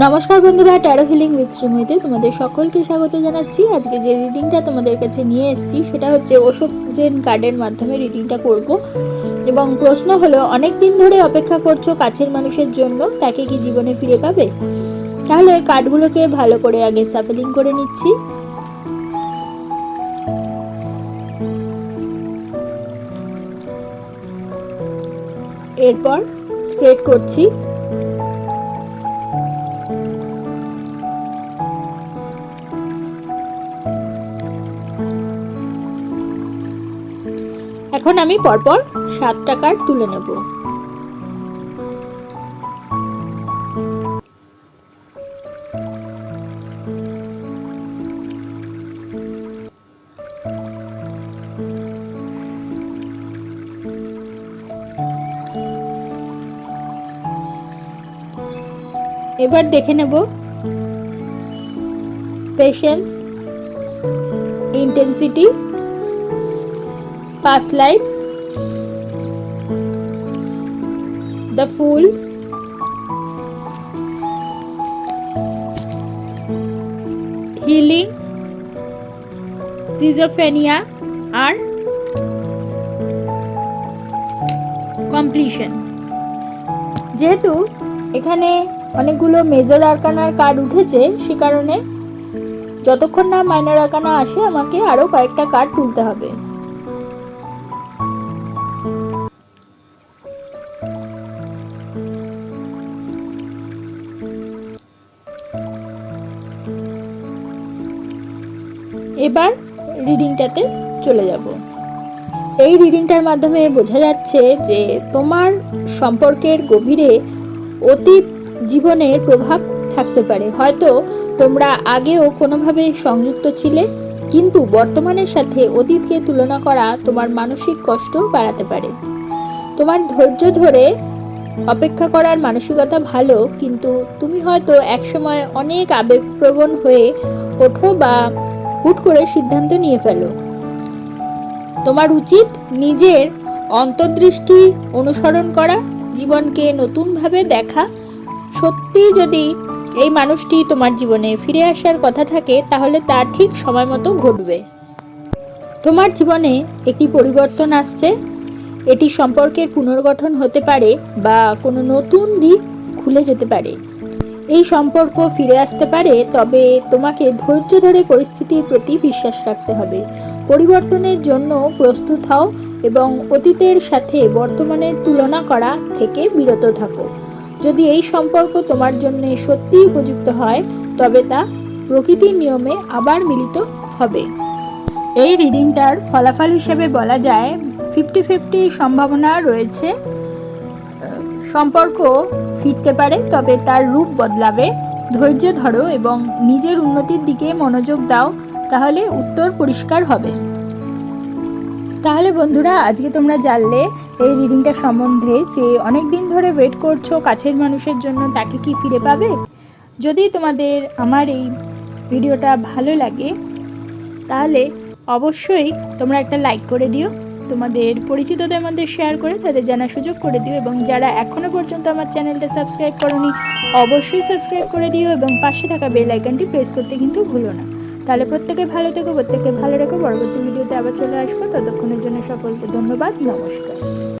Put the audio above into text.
নমস্কার বন্ধুরা taro healing with শ্রীময়ীতে তোমাদের সকলকে স্বাগত জানাচ্ছি। আজকে যে রিডিংটা তোমাদের কাছে নিয়ে এসেছি, সেটা হচ্ছে অশোক জেন কার্ডের মাধ্যমে রিডিংটা করব। এবং প্রশ্ন হলো অনেক দিন ধরে অপেক্ষা করছ কাছের মানুষের জন্য, তাকে কি জীবনে ফিরে পাবে? তাহলে কার্ডগুলোকে ভালো করে আগে সাফেলিং করে নিচ্ছি। এরপর স্প্রেড করছি। এখন আমি পরপর সাত টাকার তুলে নেব। এবার দেখে নেব। Patience intensity past lives, the fool, healing, schizophrenia, আর কমপ্লিশন যেহেতু এখানে অনেকগুলো মেজর আরকানার কার্ড উঠেছে সে কারণে যতক্ষণ না মাইনর আরকানা আসে আমাকে আরও কয়েকটা কার্ড তুলতে হবে। এবার রিডিংটাতে চলে যাব। এই রিডিংটার মাধ্যমে বোঝা যাচ্ছে যে তোমার সম্পর্কের গভীরে অতীত জীবনের প্রভাব থাকতে পারে। হয়তো তোমরা আগেও কোনোভাবে সংযুক্ত ছিলে, কিন্তু বর্তমানের সাথে অতীতকে তুলনা করা তোমার মানসিক কষ্ট বাড়াতে পারে। তোমার ধৈর্য ধরে অপেক্ষা করার মানসিকতা ভালো, কিন্তু তুমি হয়তো একসময় অনেক আবেগপ্রবণ হয়ে ওঠো বা হুট করে সিদ্ধান্ত নিয়ে ফেলো। তোমার উচিত নিজের অন্তর্দৃষ্টি অনুসরণ করা, জীবনকে নতুনভাবে দেখা। সত্যি যদি এই মানুষটি তোমার জীবনে ফিরে আসার কথা থাকে, তাহলে তা ঠিক সময় মতো ঘটবে। তোমার জীবনে একটি পরিবর্তন আসছে। এটি সম্পর্কের পুনর্গঠন হতে পারে বা কোনো নতুন দিক খুলে যেতে পারে। এই সম্পর্ক ফিরে আসতে পারে, তবে তোমাকে ধৈর্য ধরে পরিস্থিতির প্রতি বিশ্বাস রাখতে হবে। পরিবর্তনের জন্য প্রস্তুত হও এবং অতীতের সাথে বর্তমানের তুলনা করা থেকে বিরত থাকো। যদি এই সম্পর্ক তোমার জন্য সত্যিই উপযুক্ত হয়, তবে তা প্রকৃতির নিয়মে আবার মিলিত হবে। এই রিডিংটার ফলাফল হিসেবে বলা যায়, ফিফটি ফিফটি সম্ভাবনা রয়েছে। সম্পর্ক ফিরতে পারে, তবে তার রূপ বদলাবে। ধৈর্য ধরো এবং নিজের উন্নতির দিকে মনোযোগ দাও, তাহলে উত্তর পরিষ্কার হবে। তাহলে বন্ধুরা, আজকে তোমরা জানলে এই রিডিংটা সম্বন্ধে যে অনেক দিন ধরে ওয়েট করছ কাছের মানুষের জন্য, তাকে কি ফিরে পাবে? যদি তোমাদের আমার এই ভিডিওটা ভালো লাগে, তাহলে অবশ্যই তোমরা একটা লাইক করে দিও। তোমাদের পরিচিতদের মধ্যে শেয়ার করে তাদের জানার সুযোগ করে দিও এবং যারা এখনও পর্যন্ত আমার চ্যানেলটা সাবস্ক্রাইব করনি, অবশ্যই সাবস্ক্রাইব করে দিও এবং পাশে থাকা বেল আইকনটি প্রেস করতে কিন্তু ভুলো না। তাহলে প্রত্যেকে ভালো থেকো প্রত্যেকে ভালো রেখো, পরবর্তী ভিডিওতে আবার চলে আসব। ততক্ষণের জন্য সকলকে ধন্যবাদ, নমস্কার।